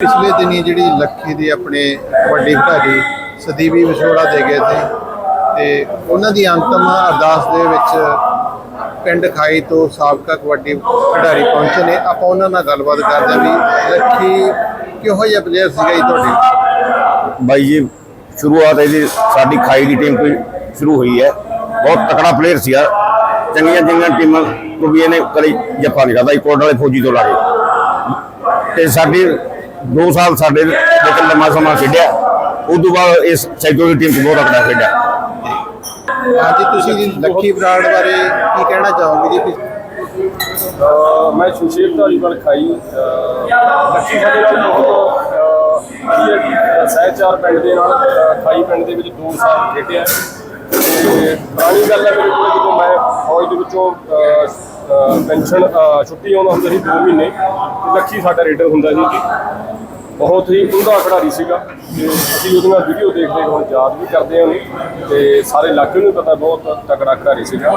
ਪਿਛਲੇ ਦਿਨੀ ਜਿਹੜੀ ਲੱਖੀ ਦੀ ਆਪਣੇ ਵੱਡੀ ਖਿਡਾਰੀ ਸਦੀਵੀ ਵਿਛੋੜਾ ਦੇ ਗਏ ਸੀ ਤੇ ਉਹਨਾਂ ਦੀ ਅੰਤਮ ਅਰਦਾਸ ਦੇ ਵਿੱਚ ਪਿੰਡ ਖਾਈ ਤੋਂ ਸਾਬਕਾ ਕਬੱਡੀ ਖਿਡਾਰੀ ਪਹੁੰਚੇ ਨੇ। ਆਪਾਂ ਉਹਨਾਂ ਨਾਲ ਗੱਲਬਾਤ ਕਰਦੇ ਹਾਂ ਵੀ ਲੱਖੀ ਕਿਹੋ ਜਿਹਾ ਪਲੇਅਰ ਸੀਗਾ ਜੀ ਤੁਹਾਡੇ? ਬਾਈ ਜੀ, ਸ਼ੁਰੂਆਤ ਇਹਦੀ ਸਾਡੀ ਖਾਈ ਦੀ ਟੀਮ ਤੋਂ ਸ਼ੁਰੂ ਹੋਈ ਹੈ। ਬਹੁਤ ਤਕੜਾ ਪਲੇਅਰ ਸੀਗਾ। ਚੰਗੀਆਂ ਚੰਗੀਆਂ ਟੀਮਾਂ ਤੋਂ ਵੀ ਇਹਨੇ ਕਦੇ ਜੱਫਾ ਨਹੀਂ ਖਾਦਾ ਕੋਟ ਵਾਲੇ ਫੌਜੀ ਤੋਂ ਲਾ ਕੇ। ਤੇ ਸਾਡੀ 2 ਸਾਲ ਸਾਡੇ ਵਿੱਚ ਲੰਮਾ ਸਮਾਂ ਖੇਡਿਆ। ਉਸ ਤੋਂ ਬਾਅਦ ਇਸ ਸੈਕਟਰ ਦੀ ਟੀਮ 'ਚ ਬਹੁਤ ਤਕੜਾ ਖੇਡਿਆ। ਅੱਜ ਤੁਸੀਂ ਜੀ ਲੱਖੀ ਬਰਾੜ ਬਾਰੇ ਕੀ ਕਹਿਣਾ ਚਾਹੋਗੇ ਜੀ? ਮੈਂ ਸੁਸ਼ੀਲ ਧਾਲੀਵਾਲ ਖਾਈ। ਲੱਕੀ ਸਾਡੇ ਨਾਲ ਬਹੁਤ ਸਹਿਚਾਰ ਪਿੰਡ ਦੇ ਨਾਲ ਖਾਈ ਪਿੰਡ ਦੇ ਵਿੱਚ 2 ਸਾਲ ਖੇਡਿਆ। ਤੇ ਪੁਰਾਣੀ ਗੱਲ ਹੈ ਮੇਰੇ ਕੋਲ ਜਦੋਂ ਮੈਂ ਫੌਜ ਦੇ ਵਿੱਚੋਂ ਪੈਨਸ਼ਨ ਛੁੱਟੀ ਆਉਂਦਾ ਹੁੰਦਾ ਸੀ 2 ਮਹੀਨੇ। ਲੱਖੀ ਸਾਡਾ ਰੇਡਰ ਹੁੰਦਾ ਸੀ ਜੀ। ਬਹੁਤ ਹੀ ਉਮਦਾ ਖਿਡਾਰੀ ਸੀਗਾ। ਤੇ ਅਸੀਂ ਉਹਦੀਆਂ ਵੀਡੀਓ ਦੇਖਦੇ ਹੁਣ ਯਾਦ ਵੀ ਕਰਦੇ ਹਾਂ ਉਹਨੂੰ। ਤੇ ਸਾਰੇ ਇਲਾਕੇ ਨੂੰ ਪਤਾ ਬਹੁਤ ਤਕੜਾ ਖਿਡਾਰੀ ਸੀਗਾ।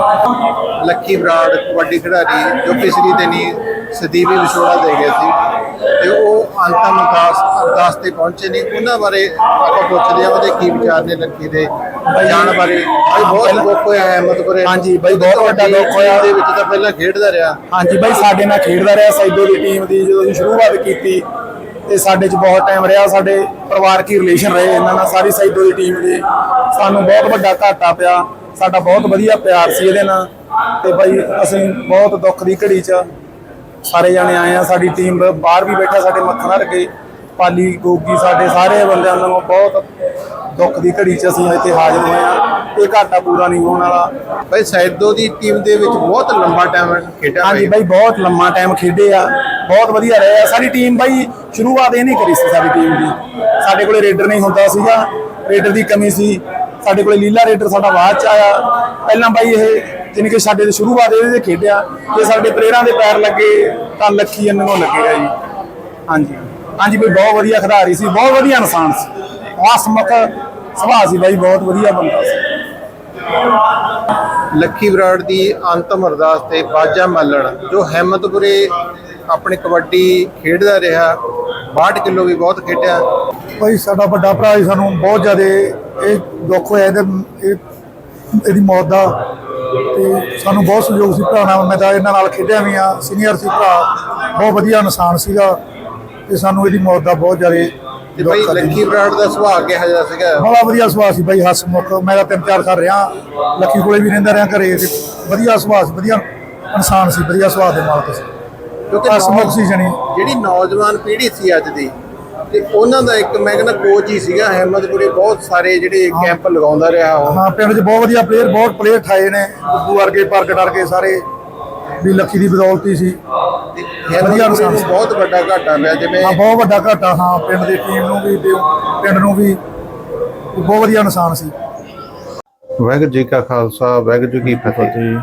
ਲੱਕੀ ਬਰਾੜ ਕਬੱਡੀ ਖਿਡਾਰੀ, ਜੋ ਪਿਛਲੀ ਦਿਨੀ ਸਦੀਵੀ ਵਿਛੋੜਾ ਦੇ ਗਏ ਸੀ। ਤੇ ਉਹ ਅੰਤਮ ਅਰਦਾਸ ਅਰਦਾਸ ਤੇ ਪਹੁੰਚੇ ਨੇ। ਉਹਨਾਂ ਬਾਰੇ ਆਪਾਂ ਪੁੱਛਦੇ ਹਾਂ, ਉਹਦੇ ਕੀ ਵਿਚਾਰ ਨੇ ਲੱਖੀ ਦੇ? ਜਾਣ ਬਾਰੇ ਬਹੁਤ ਦੁੱਖ ਹੋਇਆ ਅਹਿਮਦਪੁਰੇ ਹਾਂਜੀ ਬਾਈ, ਬਹੁਤ ਵੱਡਾ ਦੁੱਖ ਹੋਇਆ। ਦੇ ਵਿੱਚ ਤਾਂ ਪਹਿਲਾਂ ਖੇਡਦਾ ਰਿਹਾ। ਹਾਂਜੀ ਬਾਈ ਸਾਡੇ ਨਾਲ ਖੇਡਦਾ ਰਿਹਾ ਸੈਦੋ ਦੀ ਟੀਮ ਦੀ ਜਦੋਂ ਅਸੀਂ ਸ਼ੁਰੂਆਤ ਕੀਤੀ ਤੇ ਸਾਡੇ 'ਚ ਬਹੁਤ ਟਾਈਮ ਰਿਹਾ ਸਾਡੇ ਪਰਿਵਾਰਕ ਹੀ ਰਿਲੇਸ਼ਨ ਰਹੇ ਇਹਨਾਂ ਨਾਲ ਸਾਰੀ ਸੈਦੋ ਦੀ ਟੀਮ ਦੇ। ਸਾਨੂੰ ਬਹੁਤ ਵੱਡਾ ਘਾਟਾ ਪਿਆ ਸਾਡਾ ਬਹੁਤ ਵਧੀਆ ਪਿਆਰ ਸੀ ਇਹਦੇ ਨਾਲ। ਤੇ ਬਾਈ ਅਸੀਂ ਬਹੁਤ ਦੁੱਖ ਦੀ ਘੜੀ 'ਚ ਸਾਰੇ ਜਾਣੇ ਆਏ ਆ ਸਾਡੀ ਟੀਮ ਬਾਹਰ ਵੀ ਬੈਠਾ ਸਾਡੇ ਮੱਖਣ ਰਕੇ ਪਾਲੀ ਗੋਗੀ ਸਾਡੇ ਸਾਰੇ ਬੰਦਿਆਂ ਨੂੰ ਬਹੁਤ ਦੁੱਖ ਦੀ ਘੜੀ 'ਚ ਅਸੀਂ ਇੱਥੇ ਹਾਜ਼ਰ ਹੋਏ ਆ ਇਹ ਘਾਟਾ ਪੂਰਾ ਨਹੀਂ ਹੋਣ ਵਾਲਾ। ਭਾਈ ਸੈਦੋ ਦੀ ਟੀਮ ਦੇ ਵਿੱਚ ਬਹੁਤ ਲੰਬਾ ਟਾਈਮ ਖੇਡਿਆ ਹਾਂਜੀ ਭਾਈ ਬਹੁਤ ਲੰਮਾ ਟਾਈਮ ਖੇਡੇ ਆ। ਬਹੁਤ ਵਧੀਆ ਰਹੇ ਆ। ਸਾਡੀ ਟੀਮ ਬਾਈ ਸ਼ੁਰੂਆਤ ਇਹ ਨਹੀਂ ਕਰੀ ਸੀ ਸਾਡੀ ਟੀਮ ਦੀ। ਸਾਡੇ ਕੋਲੇ ਰੇਡਰ ਨਹੀਂ ਹੁੰਦਾ ਸੀਗਾ। ਰੇਡਰ ਦੀ ਕਮੀ ਸੀ। ਸਾਡੇ ਕੋਲੇ ਲੀਲਾ ਰੇਡਰ ਸਾਡਾ ਬਾਅਦ ਚ ਆਇਆ। ਪਹਿਲਾਂ ਬਾਈ ਇਹ ਜਿਨ ਕਿ ਸਾਡੇ ਦੇ ਸ਼ੁਰੂਆਤ ਇਹਦੇ ਖੇਡਿਆ। ਤੇ ਸਾਡੇ ਪਲੇਅਰਾਂ ਦੇ ਪੈਰ ਲੱਗੇ ਤਾਂ ਲੱਖੀ ਇਹਨਾਂ ਨੂੰ ਲੱਗੇਗਾ ਜੀ। ਹਾਂਜੀ। ਹਾਂਜੀ ਬਈ ਬਹੁਤ ਵਧੀਆ ਖਿਡਾਰੀ ਸੀ ਬਹੁਤ ਵਧੀਆ ਇਨਸਾਨ ਸੀ। ਹਸਮੁਖ ਸੁਭਾਅ ਸੀ ਬਾਈ ਬਹੁਤ ਵਧੀਆ ਬੰਦਾ ਸੀ। ਲੱਖੀ ਬਰਾੜ ਦੀ ਅੰਤਮ ਅਰਦਾਸ ਤੇ ਬਾਜਾ ਮੱਲਣ ਜੋ ਹਿੰਮਤਪੁਰੇ ਆਪਣੇ ਕਬੱਡੀ ਖੇਡਦਾ ਰਿਹਾ 62 ਕਿਲੋ ਵੀ ਬਹੁਤ ਖੇਡਿਆ। ਭਾਈ ਸਾਡਾ ਵੱਡਾ ਭਰਾ ਜੀ ਸਾਨੂੰ ਬਹੁਤ ਜ਼ਿਆਦਾ ਇਹ ਦੁੱਖ ਹੋਇਆ ਇਹਦੇ ਇਹ ਇਹਦੀ ਮੌਤ ਦਾ। ਤੇ ਸਾਨੂੰ ਬਹੁਤ ਸਹਿਯੋਗ ਸੀ ਭਰਾ ਨਾਲ ਮੈਂ ਤਾਂ ਇਹਨਾਂ ਨਾਲ ਖੇਡਿਆ ਵੀ ਆ ਸੀਨੀਅਰ ਸੀ ਭਰਾ ਬਹੁਤ ਵਧੀਆ ਇਨਸਾਨ ਸੀਗਾ। ਤੇ ਸਾਨੂੰ ਇਹਦੀ ਮੌਤ ਦਾ ਬਹੁਤ ਜ਼ਿਆਦਾ ਤੇ ਭਾਈ ਲੱਖੀ ਬਰਾੜ ਦਾ ਸੁਭਾਅ ਕਿਹਾ ਜਾ ਸੀਗਾ? ਬੜਾ ਵਧੀਆ ਸੁਭਾਅ ਸੀ ਭਾਈ ਹਸਮੁਖ ਮੈਂ ਤਾਂ ਤਿੰਨ ਚਾਰ ਸਾਲ ਰਿਹਾ। ਲੱਕੀ ਕੋਲੇ ਵੀ ਰਹਿੰਦਾ ਰਿਹਾ ਘਰੇ ਤੇ ਵਧੀਆ ਸੁਭਾਅ ਸੀ ਵਧੀਆ ਇਨਸਾਨ ਸੀ ਵਧੀਆ ਸੁਭਾਅ ਦੇ ਮਾਲਕ ਸੀ। ਕਿਉਂਕਿ ਹਸਮੁਖ ਸੀ ਜਣੀ। ਜਿਹੜੀ ਨੌਜਵਾਨ ਪੀੜ੍ਹੀ ਸੀ ਅੱਜ ਦੀ ਤੇ ਉਹਨਾਂ ਦਾ ਇੱਕ ਮੈਂ ਕਹਿੰਦਾ ਕੋਚ ਹੀ ਸੀਗਾ ਹਿੰਮਤਪੁਰੇ ਬਹੁਤ ਸਾਰੇ ਜਿਹੜੇ ਕੈਂਪ ਲਗਾਉਂਦਾ ਰਿਹਾ ਉਹ। ਹਾਂ ਪਿੰਡ 'ਚ ਬਹੁਤ ਵਧੀਆ ਪਲੇਅਰ ਬਹੁਤ ਪਲੇਅਰ ਠਾਏ ਨੇ। ਗੁੱਗੂ ਵਰਗੇ ਪ੍ਰਗਟ ਵਰਗੇ ਸਾਰੇ। ਵੀ ਲੱਕੀ ਦੀ ਬਦੌਲਤ ਹੀ ਸੀ ਤੇ ਹਿੰਮਤਪੁਰੇ ਨੂੰ ਬਹੁਤ ਵੱਡਾ ਘਾਟਾ ਪਿਆ ਜਿਵੇਂ ਹਾਂ ਬਹੁਤ ਵੱਡਾ ਘਾਟਾ ਹਾਂ ਪਿੰਡ ਦੀ ਟੀਮ ਨੂੰ ਵੀ ਤੇ ਪਿੰਡ ਨੂੰ ਵੀ ਬਹੁਤ ਵਧੀਆ ਇਨਸਾਨ ਸੀ। ਵਾਹਿਗੁਰੂ ਜੀ ਕਾ ਖਾਲਸਾ ਵਾਹਿਗੁਰੂ ਜੀ ਕੀ ਫਤਿਹ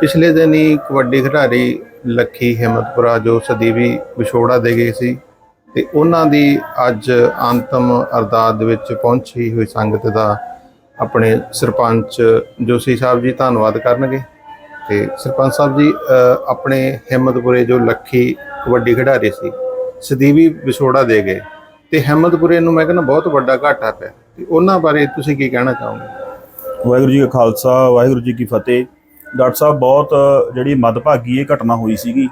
ਪਿਛਲੇ ਦਿਨ ਹੀ ਕਬੱਡੀ ਖਿਡਾਰੀ ਲੱਖੀ ਹਿੰਮਤਪੁਰਾ ਜੋ ਸਦੀਵੀ ਵਿਛੋੜਾ ਦੇ ਗਏ ਸੀ ਤੇ ਉਹਨਾਂ ਦੀ ਅੱਜ ਅੰਤਮ ਅਰਦਾਸ ਦੇ ਵਿੱਚ ਪਹੁੰਚੀ ਹੋਈ ਸੰਗਤ ਦਾ ਆਪਣੇ ਸਰਪੰਚ ਜੋਸ਼ੀ ਸਾਹਿਬ ਜੀ ਧੰਨਵਾਦ ਕਰਨਗੇ। ਤੇ ਸਰਪੰਚ ਸਾਹਿਬ ਜੀ ਆਪਣੇ ਹਿੰਮਤਪੁਰੇ ਜੋ ਲੱਖੀ ਕਬੱਡੀ ਖਿਡਾਰੀ ਸੀ, ਸਦੀਵੀ ਵਿਛੋੜਾ ਦੇ ਗਏ। ਤੇ ਹਿੰਮਤਪੁਰੇ ਨੂੰ ਮੈਂ ਕਹਿੰਦਾ ਬਹੁਤ ਵੱਡਾ ਘਾਟਾ ਪਿਆ। ਤੇ ਉਹਨਾਂ ਬਾਰੇ ਤੁਸੀਂ ਕੀ ਕਹਿਣਾ ਚਾਹੋਗੇ? ਵਾਹਿਗੁਰੂ ਜੀ ਕਾ ਖਾਲਸਾ, ਵਾਹਿਗੁਰੂ ਜੀ ਕੀ ਫਤਿਹ। ਡਾਕਟਰ ਸਾਹਿਬ, ਬਹੁਤ ਜਿਹੜੀ ਮਦਭਾਗੀ ਇਹ ਘਟਨਾ ਹੋਈ ਸੀਗੀ,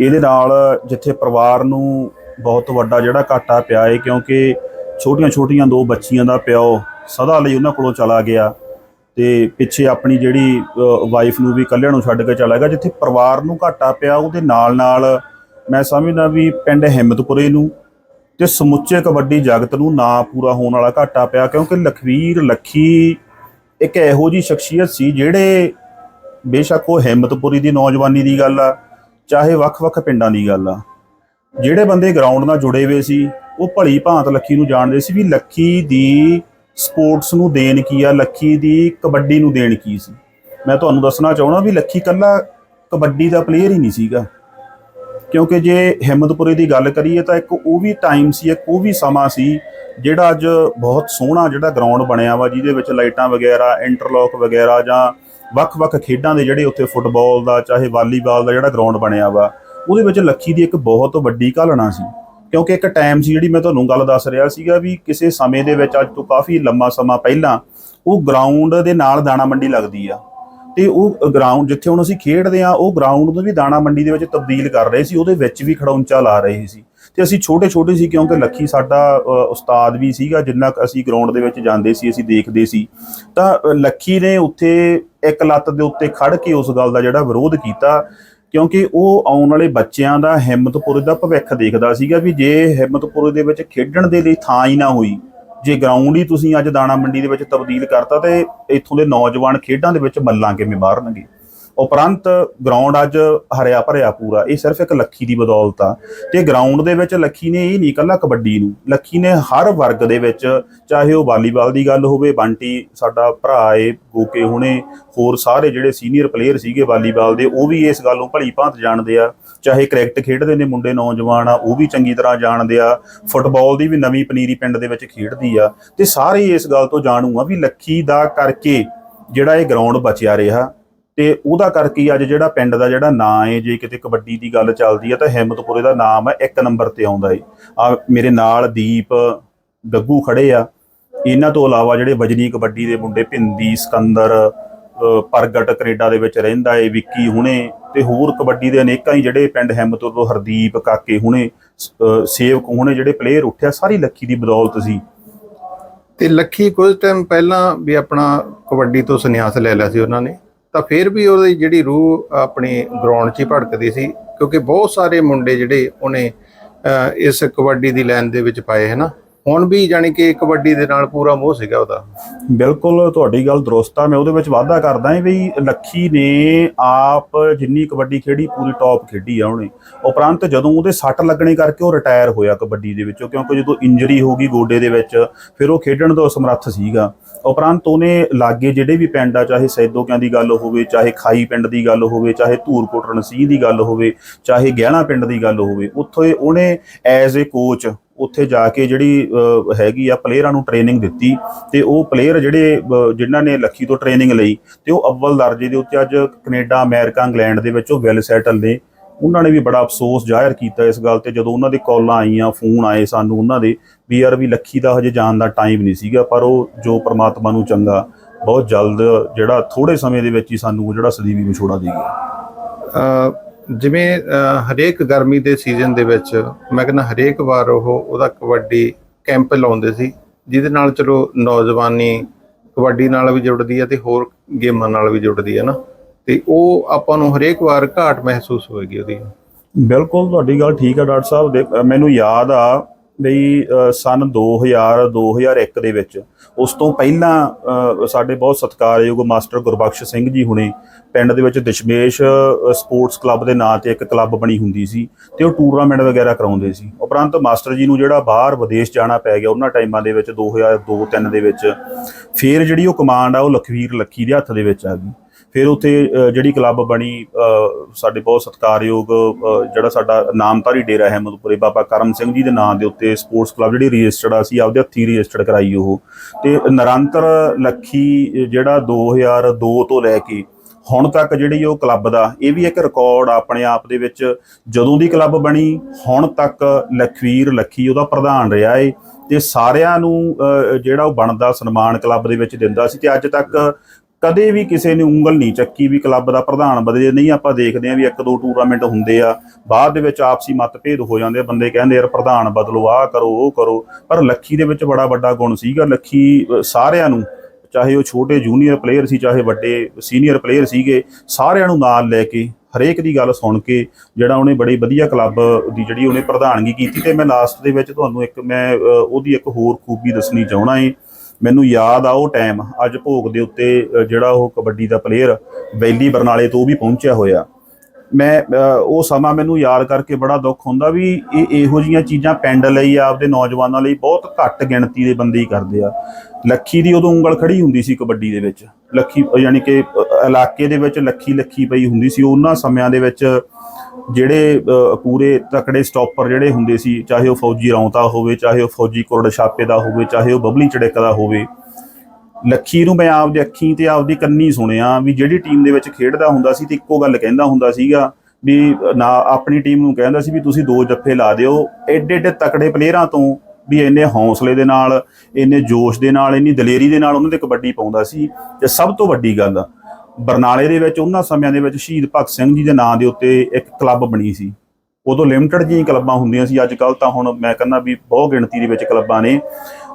ਇਹਦੇ ਨਾਲ ਜਿੱਥੇ ਪਰਿਵਾਰ ਨੂੰ ਬਹੁਤ ਵੱਡਾ ਜਿਹੜਾ ਘਾਟਾ ਪਿਆ ਹੈ ਕਿਉਂਕਿ ਛੋਟੀਆਂ-ਛੋਟੀਆਂ ਦੋ ਬੱਚੀਆਂ ਦਾ ਪਿਓ ਸਦਾ ਲਈ ਉਹਨਾਂ ਕੋਲੋਂ ਚਲਾ ਗਿਆ। ਤੇ ਪਿੱਛੇ ਆਪਣੀ ਜਿਹੜੀ ਵਾਈਫ ਨੂੰ ਵੀ ਇਕੱਲਿਆਂ ਨੂੰ ਛੱਡ ਕੇ ਚਲਾ ਗਿਆ, ਜਿੱਥੇ ਪਰਿਵਾਰ ਨੂੰ ਘਾਟਾ ਪਿਆ, ਉਹਦੇ ਨਾਲ-ਨਾਲ ਮੈਂ ਸਮਝਦਾ ਵੀ ਪਿੰਡ ਹਿੰਮਤਪੁਰੇ ਨੂੰ ਤੇ ਸਮੁੱਚੇ ਕਬੱਡੀ ਜਗਤ ਨੂੰ ਨਾ ਪੂਰਾ ਹੋਣ ਵਾਲਾ ਘਾਟਾ ਪਿਆ, ਕਿਉਂਕਿ ਲਖਵੀਰ, ਲੱਖੀ ਇੱਕ ਇਹੋ ਜੀ ਸ਼ਖਸੀਅਤ ਸੀ ਜਿਹੜੇ ਬੇਸ਼ੱਕ ਉਹ ਹਿੰਮਤਪੁਰੀ ਦੀ ਨੌਜਵਾਨੀ ਦੀ ਗੱਲ ਆ, ਚਾਹੇ ਵੱਖ-ਵੱਖ ਪਿੰਡਾਂ ਦੀ ਗੱਲ ਆ। ਜਿਹੜੇ ਬੰਦੇ ਗਰਾਊਂਡ ਨਾਲ ਜੁੜੇ ਹੋਏ ਸੀ, ਉਹ ਭਲੀ ਭਾਂਤ ਲੱਖੀ ਨੂੰ ਜਾਣਦੇ ਸੀ ਵੀ ਲੱਖੀ ਦੀ ਸਪੋਰਟਸ ਨੂੰ ਦੇਣ ਕੀ ਆ? ਲੱਖੀ ਦੀ ਕਬੱਡੀ ਨੂੰ ਦੇਣ ਕੀ ਸੀ? ਮੈਂ ਤੁਹਾਨੂੰ ਦੱਸਣਾ ਚਾਹਣਾ ਵੀ ਲੱਖੀ ਕੱਲਾ ਕਬੱਡੀ ਦਾ ਪਲੇਅਰ ਹੀ ਨਹੀਂ ਸੀਗਾ। ਕਿਉਂਕਿ ਜੇ ਹਿੰਮਤਪੁਰੇ ਦੀ ਗੱਲ ਕਰੀਏ ਤਾਂ ਇੱਕ ਉਹ ਵੀ ਟਾਈਮ ਸੀ, ਇੱਕ ਉਹ ਵੀ ਸਮਾਂ ਸੀ ਜਿਹੜਾ ਅੱਜ ਬਹੁਤ ਸੋਹਣਾ ਜਿਹੜਾ ਗਰਾਊਂਡ ਬਣਿਆ ਵਾ, ਜਿਹਦੇ ਵਿੱਚ ਲਾਈਟਾਂ ਵਗੈਰਾ ਇੰਟਰਲੌਕ ਵਗੈਰਾ ਜਾਂ ਵੱਖ-ਵੱਖ ਖੇਡਾਂ ਦੇ ਜਿਹੜੇ ਉੱਥੇ ਫੁੱਟਬਾਲ ਦਾ, ਚਾਹੇ ਵਾਲੀਬਾਲ ਦਾ ਜਿਹੜਾ ਗਰਾਊਂਡ ਬਣਿਆ ਵਾ, ਉਹਦੇ ਵਿੱਚ ਲੱਖੀ ਦੀ ਇੱਕ ਬਹੁਤ ਵੱਡੀ ਘਾਲਣਾ ਸੀ। ਕਿਉਂਕਿ ਇੱਕ ਟਾਈਮ ਸੀ ਜਿਹੜੀ ਮੈਂ ਤੁਹਾਨੂੰ ਗੱਲ ਦੱਸ ਰਿਹਾ ਸੀਗਾ ਵੀ ਕਿਸੇ ਸਮੇਂ ਦੇ ਵਿੱਚ ਅੱਜ ਤੋਂ ਕਾਫੀ ਲੰਮਾ ਸਮਾਂ ਪਹਿਲਾਂ ਉਹ ਗਰਾਊਂਡ ਦੇ ਨਾਲ ਦਾਣਾ ਮੰਡੀ ਲੱਗਦੀ ਆ। ਤੇ ਉਹ ਗਰਾਊਂਡ ਜਿੱਥੇ ਹੁਣ ਅਸੀਂ ਖੇਡਦੇ ਆ, ਉਹ ਗਰਾਊਂਡ ਨੂੰ ਵੀ ਦਾਣਾ ਮੰਡੀ ਦੇ ਵਿੱਚ ਤਬਦੀਲ ਕਰ ਰਹੇ ਸੀ, ਉਹਦੇ ਵਿੱਚ ਵੀ ਖੜੌਂਚਾ ਲਾ ਰਹੇ ਸੀ। ਤੇ ਅਸੀਂ ਛੋਟੇ ਛੋਟੇ ਸੀ ਕਿਉਂਕਿ ਲੱਖੀ ਸਾਡਾ ਉਸਤਾਦ ਵੀ ਸੀਗਾ, ਜਿੰਨਾ ਕੁ ਅਸੀਂ ਗਰਾਊਂਡ ਦੇ ਵਿੱਚ ਜਾਂਦੇ ਸੀ, ਅਸੀਂ ਦੇਖਦੇ ਸੀ। ਤਾਂ ਲੱਖੀ ਨੇ ਉੱਥੇ ਇੱਕ ਲੱਤ ਦੇ ਉੱਤੇ ਖੜ ਕੇ ਉਸ ਗੱਲ ਦਾ ਜਿਹੜਾ ਵਿਰੋਧ ਕੀਤਾ ਕਿਉਂਕਿ ਉਹ ਆਉਣ ਵਾਲੇ ਬੱਚਿਆਂ ਦਾ ਹਿੰਮਤਪੁਰ ਦਾ ਭਵਿੱਖ ਦੇਖਦਾ ਸੀਗਾ ਵੀ ਜੇ ਹਿੰਮਤਪੁਰ ਦੇ ਵਿੱਚ ਖੇਡਣ ਦੇ ਲਈ ਥਾਂ ਹੀ ਨਾ ਹੋਈ, ਜੇ ਗਰਾਊਂਡ ਹੀ ਤੁਸੀਂ ਅੱਜ ਦਾਣਾ ਮੰਡੀ ਦੇ ਵਿੱਚ ਤਬਦੀਲ ਕਰਤਾ ਤੇ ਇੱਥੋਂ ਦੇ ਨੌਜਵਾਨ ਖੇਡਾਂ ਦੇ ਵਿੱਚ ਮੱਲਾਂ ਕਿਵੇਂ ਮਾਰਨਗੇ ਉਪਰੰਤ ਗਰਾਊਂਡ ਅੱਜ ਹਰਿਆ ਭਰਿਆ ਪੂਰਾ, ਇਹ ਸਿਰਫ ਇੱਕ ਲੱਖੀ ਦੀ ਬਦੌਲਤ ਆ। ਤੇ ਗਰਾਊਂਡ ਦੇ ਵਿੱਚ ਲੱਖੀ ਨੇ ਇਹ ਨਹੀਂ ਇਕੱਲਾ ਕਬੱਡੀ ਨੂੰ, ਲੱਖੀ ਨੇ ਹਰ ਵਰਗ ਦੇ ਵਿੱਚ, ਚਾਹੇ ਉਹ ਵਾਲੀਬਾਲ ਦੀ ਗੱਲ ਹੋਵੇ, ਬੰਟੀ ਸਾਡਾ ਭਰਾ ਏ, ਗੋਕੇ ਹੁਣੇ, ਹੋਰ ਸਾਰੇ ਜਿਹੜੇ ਸੀਨੀਅਰ ਪਲੇਅਰ ਸੀਗੇ ਵਾਲੀਬਾਲ ਦੇ, ਉਹ ਵੀ ਇਸ ਗੱਲ ਨੂੰ ਭਲੀ ਭਾਂਤ ਜਾਣਦੇ ਆ। ਚਾਹੇ ਕ੍ਰਿਕਟ ਖੇਡਦੇ ਨੇ ਮੁੰਡੇ ਨੌਜਵਾਨ ਆ, ਉਹ ਵੀ ਚੰਗੀ ਤਰ੍ਹਾਂ ਜਾਣਦੇ ਆ। ਫੁੱਟਬਾਲ ਦੀ ਵੀ ਨਵੀਂ ਪਨੀਰੀ ਪਿੰਡ ਦੇ ਵਿੱਚ ਖੇਡਦੀ ਆ। ਤੇ ਸਾਰੇ ਇਸ ਗੱਲ ਤੋਂ ਜਾਣੂ ਆ ਵੀ ਲੱਖੀ ਦਾ ਕਰਕੇ ਜਿਹੜਾ ਇਹ ਗਰਾਊਂਡ ਬਚਿਆ ਰਿਹਾ। ਤੇ ਉਹਦਾ ਕਰਕੇ ਅੱਜ ਜਿਹੜਾ ਪਿੰਡ ਦਾ ਜਿਹੜਾ ਨਾਂ ਹੈ, ਜੇ ਕਿਤੇ ਕਬੱਡੀ ਦੀ ਗੱਲ ਚੱਲਦੀ ਹੈ ਤਾਂ ਹਿੰਮਤਪੁਰੇ ਦਾ ਨਾਮ ਹੈ, ਇੱਕ ਨੰਬਰ ਤੇ ਆਉਂਦਾ ਹੈ। ਆ ਮੇਰੇ ਨਾਲ ਦੀਪ ਗੱਗੂ ਖੜੇ ਆ। ਇਹਨਾਂ ਤੋਂ ਇਲਾਵਾ ਜਿਹੜੇ ਵਜਨੀ ਕਬੱਡੀ ਦੇ ਮੁੰਡੇ ਭਿੰਦੀ, ਸਿਕੰਦਰ ਪ੍ਰਗਟ ਕੈਨੇਡਾ ਦੇ ਵਿੱਚ ਰਹਿੰਦਾ ਏ ਵਿੱਕੀ ਹੁਣੇ ਤੇ ਹੋਰ ਕਬੱਡੀ ਦੇ ਅਨੇਕਾਂ ਹੀ ਜਿਹੜੇ ਪਿੰਡ ਹਿੰਮਤਪੁਰ ਤੋਂ ਹਰਦੀਪ, ਕਾਕੇ ਹੁਣੇ ਸੇਵਕ ਹੁਣੇ ਜਿਹੜੇ ਪਲੇਅਰ ਉੱਠਿਆ, ਸਾਰੀ ਲੱਖੀ ਦੀ ਬਦੌਲਤ ਸੀ। ਤੇ ਲੱਖੀ ਕੁਝ ਟਾਈਮ ਪਹਿਲਾਂ ਵੀ ਆਪਣਾ ਕਬੱਡੀ ਤੋਂ ਸੰਨਿਆਸ ਲੈ ਲਿਆ ਸੀ ਉਹਨਾਂ ਨੇ। ਤਾਂ ਫਿਰ ਵੀ ਉਹਦੀ ਜਿਹੜੀ ਰੂਹ ਆਪਣੀ ਗਰਾਊਂਡ 'ਚ ਹੀ ਭੜਕਦੀ ਸੀ, ਕਿਉਂਕਿ ਬਹੁਤ ਸਾਰੇ ਮੁੰਡੇ ਜਿਹੜੇ ਉਹਨੇ ਇਸ ਕਬੱਡੀ ਦੀ ਲਾਈਨ ਦੇ ਵਿੱਚ ਪਾਏ, ਹੈ ਨਾ? ਹੁਣ ਵੀ ਜਾਣੀ ਕਿ ਕਬੱਡੀ ਦੇ ਨਾਲ ਪੂਰਾ ਮੋਹ ਸੀਗਾ ਉਹਦਾ। ਬਿਲਕੁਲ, ਤੁਹਾਡੀ ਗੱਲ ਦਰੁਸਤ ਆ। ਮੈਂ ਉਹਦੇ ਵਿੱਚ ਵਾਅਦਾ ਕਰਦਾ ਹਾਂ ਵੀ ਲੱਖੀ ਨੇ ਆਪ ਜਿੰਨੀ ਕਬੱਡੀ ਖੇਡੀ, ਪੂਰੀ ਟੌਪ ਖੇਡੀ ਆ ਉਹਨੇ। ਉਪਰੰਤ ਜਦੋਂ ਉਹਦੇ ਸੱਟ ਲੱਗਣੇ ਕਰਕੇ ਉਹ ਰਿਟਾਇਰ ਹੋਇਆ ਕਬੱਡੀ ਦੇ ਵਿੱਚੋਂ, ਕਿਉਂਕਿ ਜਦੋਂ ਇੰਜਰੀ ਹੋ ਗਈ ਗੋਡੇ ਦੇ ਵਿੱਚ, ਫਿਰ ਉਹ ਖੇਡਣ ਤੋਂ ਅਸਮਰੱਥ ਸੀਗਾ। ਉਪਰੰਤ ਉਹਨੇ ਲਾਗੇ ਜਿਹੜੇ ਵੀ ਪਿੰਡ ਆ, ਚਾਹੇ ਸੈਦੋਕਿਆਂ ਦੀ ਗੱਲ ਹੋਵੇ, ਚਾਹੇ ਖਾਈ ਪਿੰਡ ਦੀ ਗੱਲ ਹੋਵੇ, ਚਾਹੇ ਧੂਰਕੋਟ ਰਣਸੀਹ ਦੀ ਗੱਲ ਹੋਵੇ, ਚਾਹੇ ਗਹਿਣਾ ਪਿੰਡ ਦੀ ਗੱਲ ਹੋਵੇ, ਉੱਥੇ ਉਹਨੇ ਐਜ਼ ਅ ਕੋਚ ਉੱਥੇ ਜਾ ਕੇ ਜਿਹੜੀ ਹੈਗੀ ਆ ਪਲੇਅਰਾਂ ਨੂੰ ਟ੍ਰੇਨਿੰਗ ਦਿੱਤੀ ਤੇ ਉਹ ਪਲੇਅਰ ਜਿਹੜੇ ਜਿਨ੍ਹਾਂ ਨੇ ਲੱਖੀ ਤੋਂ ਟ੍ਰੇਨਿੰਗ ਲਈ ਤੇ ਉਹ ਅਵਲ ਦਰਜੇ ਦੇ ਉੱਤੇ ਅੱਜ ਕੈਨੇਡਾ, ਅਮਰੀਕਾ, ਇੰਗਲੈਂਡ ਦੇ ਵਿੱਚ ਉਹ ਵੈਲ ਸੈਟਲ ਨੇ। ਉਹਨਾਂ ਨੇ ਵੀ ਬੜਾ ਅਫਸੋਸ ਜ਼ਾਹਿਰ ਕੀਤਾ ਇਸ ਗੱਲ ਤੇ, ਜਦੋਂ ਉਹਨਾਂ ਦੇ ਕਾਲਾਂ ਆਈਆਂ, ਫੋਨ ਆਏ ਸਾਨੂੰ ਉਹਨਾਂ ਦੇ ਵੀ ਯਾਰ ਵੀ ਲੱਖੀ ਦਾ ਹਜੇ ਜਾਣ ਦਾ ਟਾਈਮ ਨਹੀਂ ਸੀਗਾ, ਪਰ ਉਹ ਜੋ ਪ੍ਰਮਾਤਮਾ ਨੂੰ ਚੰਗਾ, ਬਹੁਤ ਜਲਦ ਜਿਹੜਾ ਥੋੜੇ ਸਮੇਂ ਦੇ ਵਿੱਚ ਹੀ ਸਾਨੂੰ ਉਹ ਜਿਹੜਾ ਸਦੀਵੀ ਵਿਛੋੜਾ ਦੇ ਗਿਆ ਜਿਵੇਂ ਹਰੇਕ ਗਰਮੀ ਦੇ ਸੀਜ਼ਨ ਦੇ ਵਿੱਚ ਮੈਂ ਕਹਿੰਦਾ ਹਰੇਕ ਵਾਰ ਉਹ ਉਹਦਾ ਕਬੱਡੀ ਕੈਂਪ ਲਾਉਂਦੇ ਸੀ, ਜਿਹਦੇ ਨਾਲ ਚਲੋ ਨੌਜਵਾਨੀ ਕਬੱਡੀ ਨਾਲ ਵੀ ਜੁੜਦੀ ਹੈ ਤੇ ਹੋਰ ਗੇਮਾਂ ਨਾਲ ਵੀ ਜੁੜਦੀ ਹੈ ਨਾ, ਤੇ ਉਹ ਆਪਾਂ ਨੂੰ ਹਰੇਕ ਵਾਰ ਘਾਟ ਮਹਿਸੂਸ ਹੋਏਗੀ ਉਹਦੀ। ਬਿਲਕੁਲ, ਤੁਹਾਡੀ ਗੱਲ ਠੀਕ ਹੈ ਡਾਕਟਰ ਸਾਹਿਬ। ਦੇ ਮੈਨੂੰ ਯਾਦ ਆ ਬਈ ਅ, ਸਨ 2000 2001 ਦੇ ਵਿੱਚ ਉਸ ਤੋਂ ਪਹਿਲਾਂ ਸਾਡੇ ਬਹੁਤ ਸਤਿਕਾਰਯੋਗ ਮਾਸਟਰ ਗੁਰਬਖਸ਼ ਸਿੰਘ ਜੀ ਹੁਣੇ ਪਿੰਡ ਦੇ ਵਿੱਚ ਦਸ਼ਮੇਸ਼ ਸਪੋਰਟਸ ਕਲੱਬ ਦੇ ਨਾਂ ਤੇ ਇੱਕ ਕਲੱਬ ਬਣੀ ਹੁੰਦੀ ਸੀ ਤੇ ਉਹ ਟੂਰਨਾਮੈਂਟ ਵਗੈਰਾ ਕਰਾਉਂਦੇ ਸੀ। ਉਪਰੰਤ ਮਾਸਟਰ ਜੀ ਨੂੰ ਜਿਹੜਾ ਬਾਹਰ ਵਿਦੇਸ਼ ਜਾਣਾ ਪੈ ਗਿਆ ਉਹਨਾਂ ਟਾਈਮਾਂ ਦੇ ਵਿੱਚ 2002 3 ਦੇ ਵਿੱਚ ਫਿਰ ਜਿਹੜੀ ਉਹ ਕਮਾਂਡ ਆ ਉਹ ਲਖਵੀਰ ਲੱਖੀ ਦੇ ਹੱਥ ਦੇ ਵਿੱਚ ਆ ਗਈ। ਫਿਰ ਉੱਥੇ ਜਿਹੜੀ ਕਲੱਬ ਬਣੀ ਸਾਡੇ ਬਹੁਤ ਸਤਿਕਾਰਯੋਗ ਜਿਹੜਾ ਸਾਡਾ ਨਾਮਧਾਰੀ ਡੇਰਾ ਹੈ ਮਦਪੁਰੇ ਬਾਬਾ ਕਰਮ ਸਿੰਘ ਜੀ ਦੇ ਨਾਂ ਦੇ ਉੱਤੇ ਸਪੋਰਟਸ ਕਲੱਬ ਜਿਹੜੀ ਰਜਿਸਟਰਡ ਆ ਸੀ ਆਪਦੇ ਹੱਥੀਂ ਰਜਿਸਟਰਡ ਕਰਾਈ ਉਹ। ਤੇ ਨਿਰੰਤਰ ਲੱਖੀ ਅ, ਜਿਹੜਾ 2002 ਤੋਂ ਲੈ ਕੇ ਹੁਣ ਤੱਕ ਜਿਹੜੀ ਉਹ ਕਲੱਬ ਦਾ ਇਹ ਵੀ ਇੱਕ ਰਿਕਾਰਡ ਆਪਣੇ ਆਪ ਦੇ ਵਿੱਚ ਜਦੋਂ ਦੀ ਕਲੱਬ ਬਣੀ ਹੁਣ ਤੱਕ ਲਖਵੀਰ ਲੱਖੀ ਉਹਦਾ ਪ੍ਰਧਾਨ ਰਿਹਾ ਏ। ਤੇ ਸਾਰਿਆਂ ਨੂੰ ਜਿਹੜਾ ਉਹ ਬਣਦਾ ਸਨਮਾਨ ਕਲੱਬ ਦੇ ਵਿੱਚ ਦਿੰਦਾ ਸੀ। ਤੇ ਅੱਜ ਤੱਕ ਕਦੇ ਵੀ ਕਿਸੇ ਨੇ ਉਂਗਲ ਨਹੀਂ ਚੱਕੀ ਵੀ ਕਲੱਬ ਦਾ ਪ੍ਰਧਾਨ ਬਦਲੇ ਨਹੀਂ, ਆਪਾਂ ਦੇਖਦੇ ਆਂ ਵੀ ਇੱਕ ਦੋ ਟੂਰਨਾਮੈਂਟ ਹੁੰਦੇ ਆ, ਬਾਅਦ ਦੇ ਵਿੱਚ ਆਪਸੀ ਮਤਭੇਦ ਹੋ ਜਾਂਦੇ ਆ। ਬੰਦੇ ਕਹਿੰਦੇ ਯਾਰ ਪ੍ਰਧਾਨ ਬਦਲੋ, ਆਹ ਕਰੋ, ਉਹ ਕਰੋ। ਪਰ ਲੱਖੀ ਦੇ ਵਿੱਚ ਬੜਾ ਵੱਡਾ ਗੁਣ ਸੀਗਾ। ਲੱਖੀ ਸਾਰਿਆਂ ਨੂੰ, ਚਾਹੇ ਉਹ ਛੋਟੇ ਜੂਨੀਅਰ ਪਲੇਅਰ ਸੀ, ਚਾਹੇ ਵੱਡੇ ਸੀਨੀਅਰ ਪਲੇਅਰ ਸੀਗੇ, ਸਾਰਿਆਂ ਨੂੰ ਨਾਲ ਲੈ ਕੇ, ਹਰੇਕ ਦੀ ਗੱਲ ਸੁਣ ਕੇ, ਜਿਹੜਾ ਉਹਨੇ ਬੜੀ ਵਧੀਆ ਕਲੱਬ ਦੀ ਜਿਹੜੀ ਉਹਨੇ ਪ੍ਰਧਾਨਗੀ ਕੀਤੀ। ਤੇ ਮੈਂ ਲਾਸਟ ਦੇ ਵਿੱਚ ਤੁਹਾਨੂੰ ਇੱਕ, ਮੈਂ ਉਹਦੀ ਇੱਕ ਹੋਰ ਖੂਬੀ ਦੱਸਣੀ ਚਾਹਣਾ ਏ। ਮੈਨੂੰ ਯਾਦ ਆ ਉਹ ਟਾਈਮ ਅੱਜ ਭੋਗ ਦੇ ਉੱਤੇ ਜਿਹੜਾ ਉਹ ਕਬੱਡੀ ਦਾ ਪਲੇਅਰ ਵੈਲੀ ਬਰਨਾਲੇ ਤੋਂ ਉਹ ਵੀ ਪਹੁੰਚਿਆ ਹੋਇਆ। ਮੈਂ ਉਹ ਸਮਾਂ ਮੈਨੂੰ ਯਾਦ ਕਰਕੇ ਬੜਾ ਦੁੱਖ ਹੁੰਦਾ ਵੀ ਇਹ ਇਹੋ ਜੀਆਂ ਚੀਜ਼ਾਂ ਪਿੰਡ ਲਈ ਆਪਦੇ ਨੌਜਵਾਨਾਂ ਲਈ ਬਹੁਤ ਘੱਟ ਗਿਣਤੀ ਦੇ ਬੰਦੇ ਹੀ ਕਰਦੇ ਆ। ਲੱਖੀ ਦੀ ਉਦੋਂ ਉਂਗਲ ਖੜੀ ਹੁੰਦੀ ਸੀ ਕਬੱਡੀ ਦੇ ਵਿੱਚ। ਲੱਖੀ ਅ, ਯਾਨੀ ਕਿ ਇਲਾਕੇ ਦੇ ਵਿੱਚ ਲੱਖੀ ਲੱਖੀ ਪਈ ਹੁੰਦੀ ਸੀ। ਉਹਨਾਂ ਸਮਿਆਂ ਦੇ ਵਿੱਚ ਜਿਹੜੇ ਪੂਰੇ ਤਕੜੇ ਸਟਾਪਰ ਜਿਹੜੇ ਹੁੰਦੇ ਸੀ ਚਾਹੇ ਉਹ ਫੌਜੀ ਰੌਂਤਾ ਹੋਵੇ ਚਾਹੇ ਉਹ ਫੌਜੀ ਕੁਰੜ ਛਾਪੇ ਦਾ ਹੋਵੇ ਚਾਹੇ ਉਹ ਬਬਲੀ ਚੜਿੱਕ ਦਾ ਹੋਵੇ ਲੱਖੀ ਨੂੰ ਮੈਂ ਆਪਦੇ ਅੱਖੀਂ ਤੇ ਆਪਦੀ ਕੰਨੀ ਸੁਣਿਆ ਵੀ ਜਿਹੜੀ ਟੀਮ ਦੇ ਵਿੱਚ ਖੇਡਦਾ ਹੁੰਦਾ ਸੀ ਤੇ ਇੱਕੋ ਗੱਲ ਕਹਿੰਦਾ ਹੁੰਦਾ ਸੀਗਾ ਵੀ ਨਾ ਆਪਣੀ ਟੀਮ ਨੂੰ ਕਹਿੰਦਾ ਸੀ ਵੀ ਤੁਸੀਂ ਦੋ ਜੱਫੇ ਲਾ ਦਿਓ। ਐਡੇ ਐਡੇ ਤਕੜੇ ਪਲੇਅਰਾਂ ਤੋਂ ਵੀ ਇੰਨੇ ਹੌਸਲੇ ਦੇ ਨਾਲ, ਇੰਨੇ ਜੋਸ਼ ਦੇ ਨਾਲ, ਇੰਨੀ ਦਲੇਰੀ ਦੇ ਨਾਲ ਉਹਨਾਂ ਦੇ ਕਬੱਡੀ ਪਾਉਂਦਾ ਸੀ। ਤੇ ਸਭ ਤੋਂ ਵੱਡੀ ਗੱਲ, ਬਰਨਾਲੇ ਦੇ ਵਿੱਚ ਉਹਨਾਂ ਸਮਿਆਂ ਦੇ ਵਿੱਚ ਸ਼ਹੀਦ ਭਗਤ ਸਿੰਘ ਜੀ ਦੇ ਨਾਂ ਦੇ ਉੱਤੇ ਇੱਕ ਕਲੱਬ ਬਣੀ ਸੀ। ਉਦੋਂ ਲਿਮਟਿਡ ਜਿਹੀਆਂ ਕਲੱਬਾਂ ਹੁੰਦੀਆਂ ਸੀ, ਅੱਜ ਕੱਲ ਤਾਂ ਹੁਣ ਮੈਂ ਕਹਿੰਦਾ ਵੀ ਬਹੁਤ ਗਿਣਤੀ ਦੇ ਵਿੱਚ ਕਲੱਬਾਂ ਨੇ।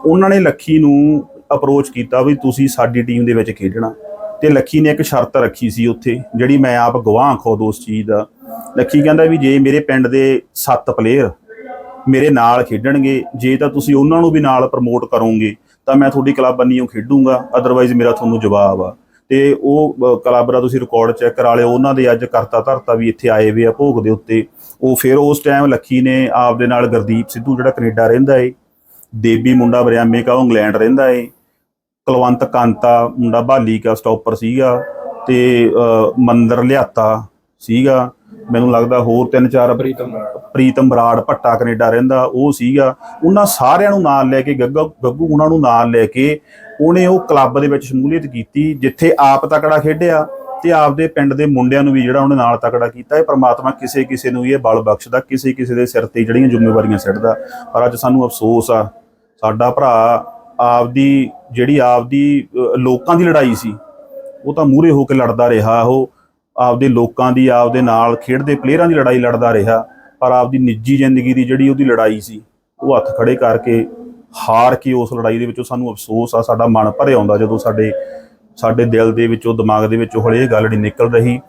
ਉਹਨਾਂ ਨੇ ਲੱਖੀ ਨੂੰ ਅਪਰੋਚ ਕੀਤਾ ਵੀ ਤੁਸੀਂ ਸਾਡੀ ਟੀਮ ਦੇ ਵਿੱਚ ਖੇਡਣਾ। ਤੇ ਲੱਖੀ ਨੇ ਇੱਕ ਸ਼ਰਤ ਰੱਖੀ ਸੀ ਉੱਥੇ, ਜਿਹੜੀ ਮੈਂ ਆਪ ਗਵਾਹ ਖੁਦ ਉਸ ਚੀਜ਼ ਦਾ। ਲੱਖੀ ਕਹਿੰਦਾ ਵੀ ਜੇ ਮੇਰੇ ਪਿੰਡ ਦੇ 7 ਪਲੇਅਰ ਮੇਰੇ ਨਾਲ ਖੇਡਣਗੇ, ਜੇ ਤਾਂ ਤੁਸੀਂ ਉਹਨਾਂ ਨੂੰ ਵੀ ਨਾਲ ਪ੍ਰਮੋਟ ਕਰੋਗੇ, ਤਾਂ ਮੈਂ ਤੁਹਾਡੀ ਕਲੱਬ ਬੰਨੀਓ ਖੇਡੂੰਗਾ ਅਦਰਵਾਈਜ਼ ਮੇਰਾ ਤੁਹਾਨੂੰ ਜਵਾਬ ਆ। ਤੇ ਉਹ ਕਲੱਬ ਦਾ ਤੁਸੀਂ ਰਿਕਾਰਡ ਚੈੱਕ ਕਰਾ ਲਿਓ, ਉਹਨਾਂ ਦੇ ਅੱਜ ਕਰਤਾ ਧਰਤਾ ਵੀ ਇੱਥੇ ਆਏ ਵੇ ਆ ਭੋਗ ਦੇ ਉੱਤੇ। ਉਹ ਫਿਰ ਉਸ ਟਾਈਮ ਲੱਖੀ ਨੇ ਆਪ ਦੇ ਨਾਲ ਗੁਰਦੀਪ ਸਿੱਧੂ, ਜਿਹੜਾ ਕੈਨੇਡਾ ਰਹਿੰਦਾ ਏ ਦੇਬੀ ਮੁੰਡਾ ਬਰਿਆਮੇ ਕਾ ਉਹ ਇੰਗਲੈਂਡ ਰਹਿੰਦਾ ਏ। ਕੁਲਵੰਤ ਕਾਂਤਾ ਮੁੰਡਾ ਬਾਲੀ ਕਾ ਸਟਾਪਰ ਸੀਗਾ ਤੇ ਮੰਦਰ ਲਿਆਤਾ ਸੀਗਾ। ਮੈਨੂੰ ਲੱਗਦਾ ਹੋਰ ਤਿੰਨ ਚਾਰ ਪ੍ਰੀਤਮ ਪ੍ਰੀਤਮ ਬਰਾੜ ਭੱਟਾ ਕੈਨੇਡਾ ਰਹਿੰਦਾ ਉਹ ਸੀਗਾ। ਉਹਨਾਂ ਸਾਰਿਆਂ ਨੂੰ ਨਾਲ ਲੈ ਕੇ ਗੱਗਾ ਗੱਗੂ ਉਹਨਾਂ ਨੂੰ ਨਾਲ ਲੈ ਕੇ ਉਹਨੇ ਉਹ ਕਲੱਬ ਦੇ ਵਿੱਚ ਸ਼ਮੂਲੀਅਤ ਕੀਤੀ ਜਿੱਥੇ ਆਪ ਤਕੜਾ ਖੇਡਿਆ ਤੇ ਆਪਦੇ ਪਿੰਡ ਦੇ ਮੁੰਡਿਆਂ ਨੂੰ ਵੀ ਜਿਹੜਾ ਉਹਨੇ ਨਾਲ ਤਕੜਾ ਕੀਤਾ। ਇਹ ਪ੍ਰਮਾਤਮਾ ਕਿਸੇ ਕਿਸੇ ਨੂੰ ਇਹ ਬਲ ਬਖਸ਼ਦਾ ਕਿਸੇ ਕਿਸੇ ਦੇ ਸਿਰ ਤੇ ਜਿਹੜੀਆਂ ਜ਼ਿੰਮੇਵਾਰੀਆਂ ਸਿੱਟਦਾ। ਪਰ ਅੱਜ ਸਾਨੂੰ ਅਫਸੋਸ ਆ ਸਾਡਾ ਭਰਾ ਆਪਦੀ ਜਿਹੜੀ ਆਪਦੀ ਲੋਕਾਂ ਦੀ ਲੜਾਈ ਸੀ, ਉਹ ਤਾਂ ਮੂਹਰੇ ਹੋ ਕੇ ਲੜਦਾ ਰਿਹਾ, ਉਹ ਆਪਦੇ ਲੋਕਾਂ ਦੀ, ਆਪਦੇ ਨਾਲ ਖੇਡਦੇ ਪਲੇਅਰਾਂ ਦੀ ਲੜਾਈ ਲੜਦਾ ਰਿਹਾ, ਪਰ ਆਪਦੀ ਨਿੱਜੀ ਜ਼ਿੰਦਗੀ ਦੀ ਜਿਹੜੀ ਉਹਦੀ ਲੜਾਈ ਸੀ, ਉਹ ਹੱਥ ਖੜੇ ਕਰਕੇ ਹਾਰ ਕੇ ਉਸ ਲੜਾਈ ਦੇ ਵਿੱਚੋਂ ਸਾਨੂੰ ਅਫਸੋਸ ਆ, ਸਾਡਾ ਮਨ ਭਰੇ ਆਉਂਦਾ ਜਦੋਂ ਸਾਡੇ ਸਾਡੇ ਦਿਲ ਦੇ ਵਿੱਚੋਂ, ਦਿਮਾਗ ਦੇ ਵਿੱਚੋਂ ਹਲੇ ਇਹ ਗੱਲ ਨਹੀਂ ਨਿਕਲ ਰਹੀ,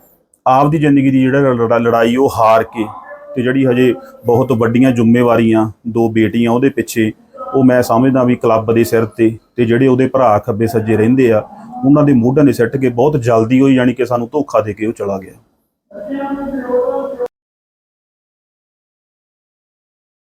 ਆਪਦੀ ਜ਼ਿੰਦਗੀ ਦੀ ਜਿਹੜਾ ਲੜਾ- ਲੜਾਈ ਉਹ ਹਾਰ ਕੇ, ਤੇ ਜਿਹੜੀ ਹਜੇ ਬਹੁਤ ਵੱਡੀਆਂ ਜ਼ਿੰਮੇਵਾਰੀਆਂ, ਦੋ ਬੇਟੀਆਂ ਉਹਦੇ ਪਿੱਛੇ ਉਹ ਮੈਂ ਸਮਝਦਾ ਵੀ ਕਲੱਬ ਦੇ ਸਿਰ ਤੇ ਤੇ ਜਿਹੜੇ ਉਹਦੇ ਭਰਾ ਖੱਬੇ ਸੱਜੇ ਰਹਿੰਦੇ ਆ, ਉਹਨਾਂ ਦੇ ਮੋਢਿਆਂ ਦੇ ਸਿੱਟ ਕੇ ਬਹੁਤ ਜਲਦੀ ਹੋਈ ਯਾਨੀ ਕਿ ਸਾਨੂੰ ਧੋਖਾ ਦੇ ਕੇ ਉਹ ਚਲਾ ਗਿਆ।